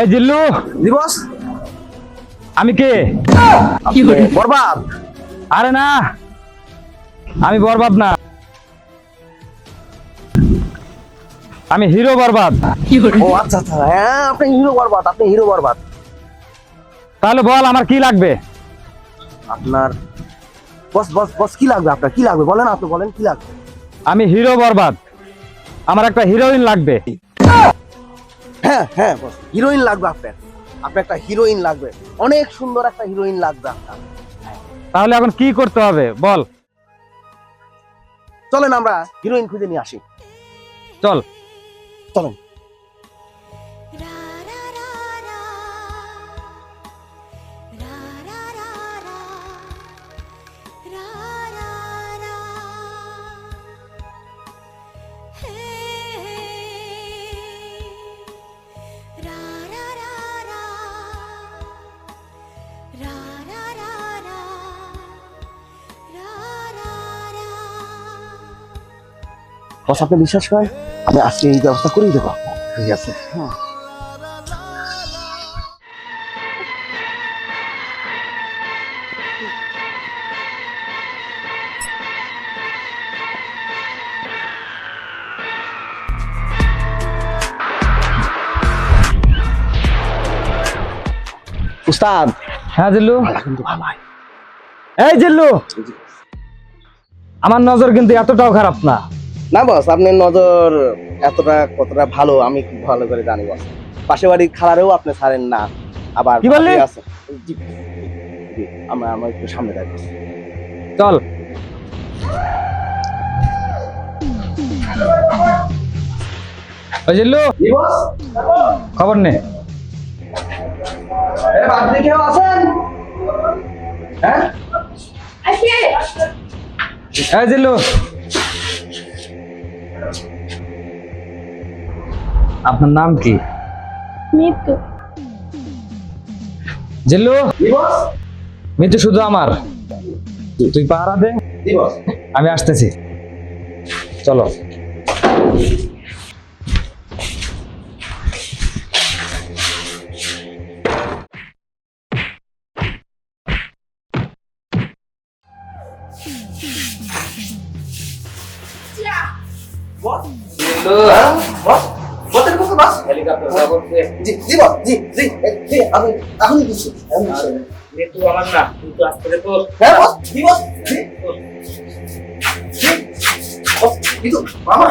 এই জিল্লু। দিবস আমি কে? বরবাদ। আরে না আমি বরবাদ না। আমি হিরো বরবাদ। ও আচ্ছা আচ্ছা হ্যাঁ আপনি হিরো বরবাদ আপনি হিরো বরবাদ। তাহলে বল আমার কি লাগবে? আপনার বস বস বস কি লাগবে আপনার? কি লাগবে? বলেন আপনি বলেন কি লাগবে? আমি হিরো বরবাদ। আমার একটা হিরোইন লাগবে। হ্যাঁ হ্যাঁ বস হিরোইন লাগবে আপনার। আপনার একটা হিরোইন লাগবে। অনেক সুন্দর একটা হিরোইন লাগবে আপনার। তাহলে এখন কি করতে হবে? বল। চলেন আমরা হিরোইন খুঁজে নিয়ে আসি। চল। চলেন। বস আপনি বিশ্বাস করেন? আমি আজকে এই ব্যবস্থা করেই দেবো। ঠিক আছে। উস্তাদ। হ্যাঁ জিল্লু। ভালো কিন্তু ভালো হয় এই জিল্লু! আমার নজর কিন্তু এতটাও খারাপ না। না বস আপনার নজর এতটা কতটা ভালো আমি খুব ভালো করে জানি বস পাশে বাড়ির খালারেও আপনি ছাড়েন না আবার কি বললি? আছে। জি, জি, আমরা আমরা একটু সামনে যাই। চল ওই জিল্লু খবর নে হ্যাঁ? এই জিল্লু আপনার নাম কি? মৃত্যু জিল্লু? মৃত্যু শুধু আমার। তুই পাহারা দে। আমি আসতেছি। চলো। কতের কত বাস। হেলিকপ্টার ব্যবহার জি জি বস জি জি জি আমি এখন কিছু এখন কিছু নেতু আমার না তুই আসতে দে হ্যাঁ বস জি বস জি। কিন্তু মামা